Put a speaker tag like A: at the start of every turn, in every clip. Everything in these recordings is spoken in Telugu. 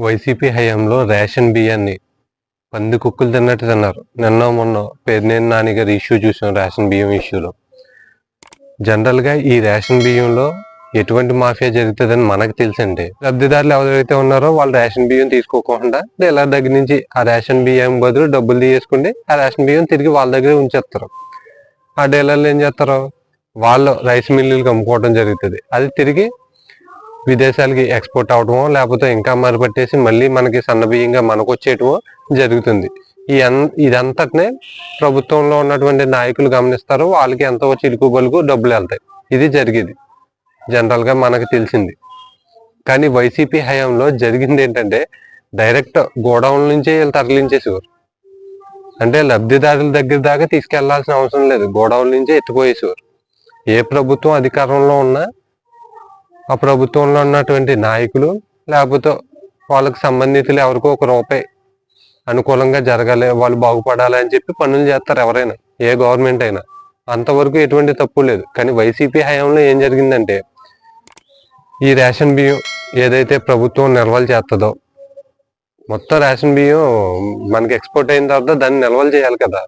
A: వైసీపీ హయాంలో రేషన్ బియ్యాన్ని పంది కుక్కలు తిన్నట్టు తిన్నారు. నిన్న మొన్న పేరునేని నాని గారి ఇష్యూ చూసాం రేషన్ బియ్యం ఇష్యూలో. జనరల్గా ఈ రేషన్ బియ్యంలో ఎటువంటి మాఫియా జరుగుతుందని మనకు తెలుసండి. లబ్ధిదారులు ఎవరైతే ఉన్నారో వాళ్ళు రేషన్ బియ్యం తీసుకోకుండా డీలర్ దగ్గర నుంచి ఆ రేషన్ బియ్యం బదులు డబ్బులు తీసుకుంటే ఆ రేషన్ బియ్యం తిరిగి వాళ్ళ దగ్గర ఉంచేస్తారు. ఆ డీలర్లు ఏం చేస్తారు? వాళ్ళు రైస్ మిల్లులకు అమ్ముకోవడం జరుగుతుంది. అది తిరిగి విదేశాలకి ఎక్స్పోర్ట్ అవడమో లేకపోతే ఇంకా మరపట్టేసి మళ్ళీ మనకి సన్నబియ్యంగా మనకు వచ్చేయటమో జరుగుతుంది. ఈ అన్- ఇదంతటినే ప్రభుత్వంలో ఉన్నటువంటి నాయకులు గమనిస్తారు వాళ్ళకి ఎంతో చిలుకు బలుకు డబ్బులు వెళ్తాయి. ఇది జరిగేది. జనరల్గా మనకు తెలిసింది. కానీ వైసీపీ హయాంలో జరిగింది ఏంటంటే డైరెక్ట్ గోడౌన్ నుంచే వీళ్ళు తరలించేసేవారు. అంటే లబ్ధిదారుల దగ్గర దాకా తీసుకెళ్ళాల్సిన అవసరం లేదు. గోడౌన్ నుంచే ఎత్తుపోయేసేవారు ఏ ప్రభుత్వం అధికారంలో ఉన్నా ఆ ప్రభుత్వంలో ఉన్నటువంటి నాయకులు లేకపోతే వాళ్ళకి సంబంధితులు ఎవరికో ఒక రూపాయి అనుకూలంగా జరగాలి వాళ్ళు బాగుపడాలి అని చెప్పి పనులు చేస్తారు ఎవరైనా ఏ గవర్నమెంట్ అయినా. అంతవరకు ఎటువంటి తప్పు లేదు. కానీ వైసీపీ హయాంలో ఏం జరిగిందంటే ఈ రేషన్ బియ్యం ఏదైతే ప్రభుత్వం నిల్వలు చేస్తుందో మొత్తం రేషన్ బియ్యం మనకి ఎక్స్పోర్ట్ అయిన తర్వాత దాన్ని నిల్వలు చేయాలి కదా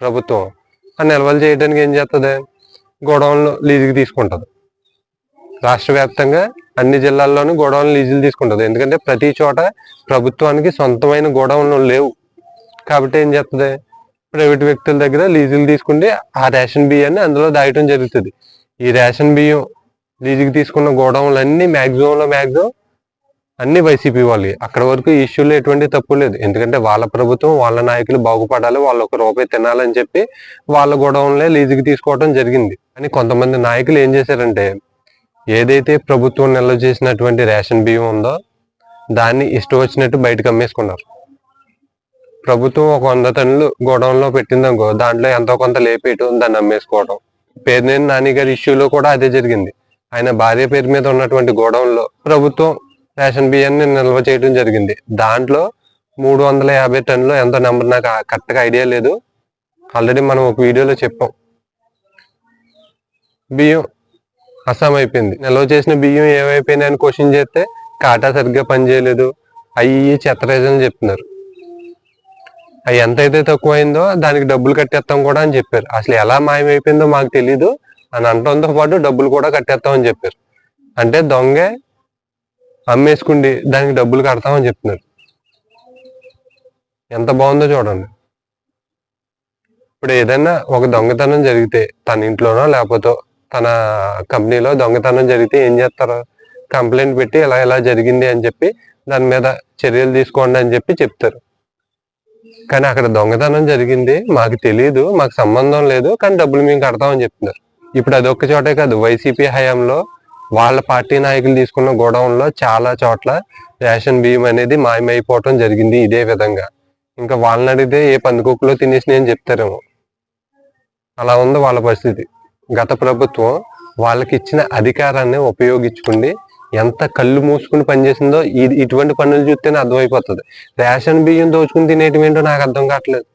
A: ప్రభుత్వం. ఆ నిల్వలు చేయడానికి ఏం చేస్తుంది గోడౌన్లో లీజుకి తీసుకుంటుంది. రాష్ట్ర వ్యాప్తంగా అన్ని జిల్లాల్లోనూ గోడౌన్లు లీజులు తీసుకుంటుంది. ఎందుకంటే ప్రతి చోట ప్రభుత్వానికి సొంతమైన గోడౌన్లు లేవు. కాబట్టి ఏం చేస్తుంది ప్రైవేట్ వ్యక్తుల దగ్గర లీజులు తీసుకుంటే ఆ రేషన్ బియ్యాన్ని అందులో దాయటం జరుగుతుంది. ఈ రేషన్ బియ్యం లీజుకి తీసుకున్న గోడౌన్లు అన్ని మ్యాక్సిమంలో మ్యాక్సిమం అన్ని వైసీపీ వాళ్ళు అక్కడ వరకు ఇష్యూలో ఎటువంటి తప్పు లేదు. ఎందుకంటే వాళ్ళ ప్రభుత్వం వాళ్ళ నాయకులు బాగుపడాలి వాళ్ళు ఒక రూపాయి తినాలని చెప్పి వాళ్ళ గోడౌన్లే లీజుకి తీసుకోవడం జరిగింది. అని కొంతమంది నాయకులు ఏం చేశారంటే ఏదైతే ప్రభుత్వం నిల్వ చేసినటువంటి రేషన్ బియ్యం ఉందో దాన్ని ఇష్టం వచ్చినట్టు బయటకు అమ్మేసుకున్నారు. ప్రభుత్వం ఒక వంద టన్నులు గోడౌన్లో పెట్టిందనుకో దాంట్లో ఎంతో కొంత లేపేయటం దాన్ని అమ్మేసుకోవడం పేరునేని నాని గారి ఇష్యూలో కూడా అదే జరిగింది. ఆయన భార్య పేరు మీద ఉన్నటువంటి గోడౌన్లో ప్రభుత్వం రేషన్ బియ్యాన్ని నిల్వ చేయడం జరిగింది. దాంట్లో మూడు వందల యాభై టన్నులు ఎంతో నెంబర్ నాకు కరెక్ట్గా ఐడియా లేదు. ఆల్రెడీ మనం ఒక వీడియోలో చెప్పాం. బియ్యం అస్సాం అయిపోయింది నిల్వ చేసిన బియ్యం ఏమైపోయినాయి అని క్వశ్చన్ చేస్తే కాటా సరిగ్గా పనిచేయలేదు అయ్యి చెత్తరేజని చెప్తున్నారు. అవి ఎంత అయితే తక్కువైందో దానికి డబ్బులు కట్టేస్తాం కూడా అని చెప్పారు. అసలు ఎలా మాయమైపోయిందో మాకు తెలీదు. అని అంటంతో పాటు డబ్బులు కూడా కట్టేస్తామని చెప్పారు. అంటే దొంగ అమ్మేసుకుండి దానికి డబ్బులు కడతామని చెప్తున్నారు. ఎంత బాగుందో చూడండి. ఇప్పుడు ఏదైనా ఒక దొంగతనం జరిగితే తన ఇంట్లోనో లేకపోతే తన కంపెనీలో దొంగతనం జరిగితే ఏం చేస్తారు? కంప్లైంట్ పెట్టి ఇలా ఇలా జరిగింది అని చెప్పి దాని మీద చర్యలు తీసుకోండి అని చెప్పి చెప్తారు. కానీ అక్కడ దొంగతనం జరిగింది మాకు తెలియదు మాకు సంబంధం లేదు కానీ డబ్బులు మేము కడతామని చెప్తున్నారు. ఇప్పుడు అదొక్క చోటే కాదు వైసీపీ హయాంలో వాళ్ళ పార్టీ నాయకులు తీసుకున్న గోడౌన్లో చాలా చోట్ల రేషన్ బియ్యం అనేది మాయమైపోవటం జరిగింది ఇదే విధంగా. ఇంకా వాళ్ళని అడిగితే ఏ పందుకొక్కులో తినేసి అని చెప్తారేమో. అలా ఉంది వాళ్ళ పరిస్థితి. గత ప్రభుత్వం వాళ్ళకి ఇచ్చిన అధికారాన్ని ఉపయోగించుకుని ఎంత కళ్ళు మూసుకుని పనిచేసిందో ఇది ఇటువంటి పనులు చూస్తేనే అర్థమైపోతుంది. రేషన్ బియ్యం దోచుకుని తినేటివేంటో నాకు అర్థం కావట్లేదు.